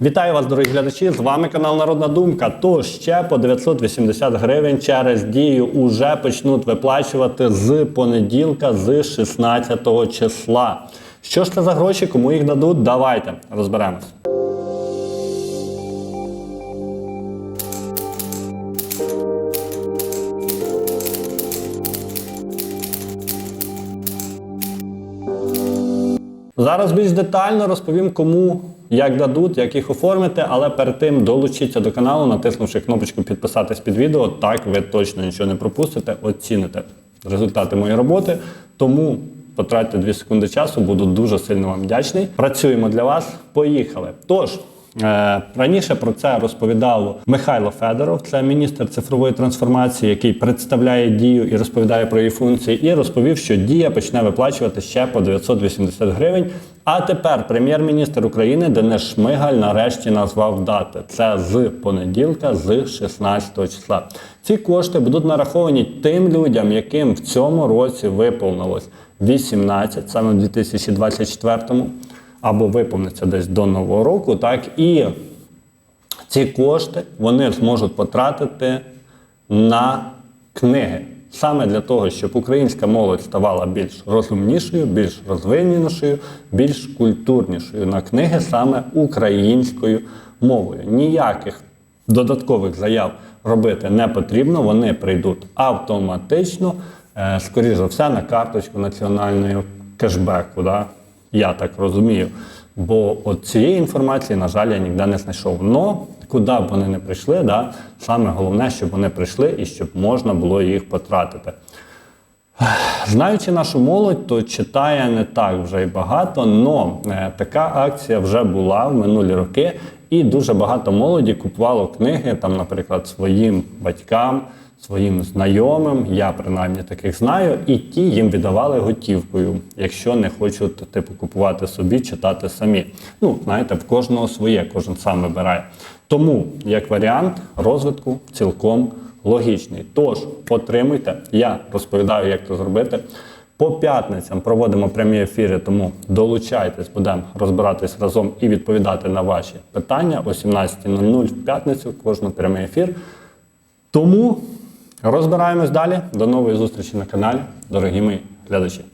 Вітаю вас, дорогі глядачі! З вами канал Народна Думка. Тож ще по 980 гривень через дію уже почнуть виплачувати з понеділка, з 16 числа. Що ж це за гроші? Кому їх дадуть? Давайте розберемось. Зараз більш детально розповім, кому як дадуть, як їх оформити, але перед тим долучіться до каналу, натиснувши кнопочку підписатись під відео. Так ви точно нічого не пропустите, оціните результати моєї роботи. Тому потратьте 2 секунди часу, буду дуже сильно вам вдячний. Працюємо для вас. Поїхали. Тож. Е, Раніше про це розповідав Михайло Федоров, це міністр цифрової трансформації, який представляє дію і розповідає про її функції, і розповів, що дія почне виплачувати ще по 980 гривень. А тепер прем'єр-міністр України Денис Шмигаль нарешті назвав дати. Це з понеділка, з 16 числа. Ці кошти будуть нараховані тим людям, яким в цьому році виповнилось 18, саме в 2024 або виповниться десь до нового року, так і ці кошти вони зможуть потратити на книги. Саме для того, щоб українська молодь ставала більш розумнішою, більш розвиненішою, більш культурнішою на книги саме українською мовою. Ніяких додаткових заяв робити не потрібно, вони прийдуть автоматично, е, скоріш за все, на карточку національної кешбеку. Да? Я так розумію. Бо от цієї інформації, на жаль, я ніде не знайшов. Но куди б вони не прийшли, да, саме головне, щоб вони прийшли і щоб можна було їх потратити. Знаючи нашу молодь, то читає не так вже й багато, але така акція вже була в минулі роки, і дуже багато молоді купувало книги, там, наприклад, своїм батькам, своїм знайомим. Я принаймні таких знаю, і ті їм віддавали готівкою, якщо не хочуть типу купувати собі, читати самі. Ну, знаєте, в кожного своє, кожен сам вибирає. Тому, як варіант розвитку, цілком логічний. Тож, отримуйте, я розповідаю, як це зробити. По п'ятницям проводимо прямі ефіри, тому долучайтесь, будемо розбиратись разом і відповідати на ваші питання о 17.00 в п'ятницю, кожен прямий ефір. Тому розбираємось далі. До нової зустрічі на каналі, дорогі мої глядачі.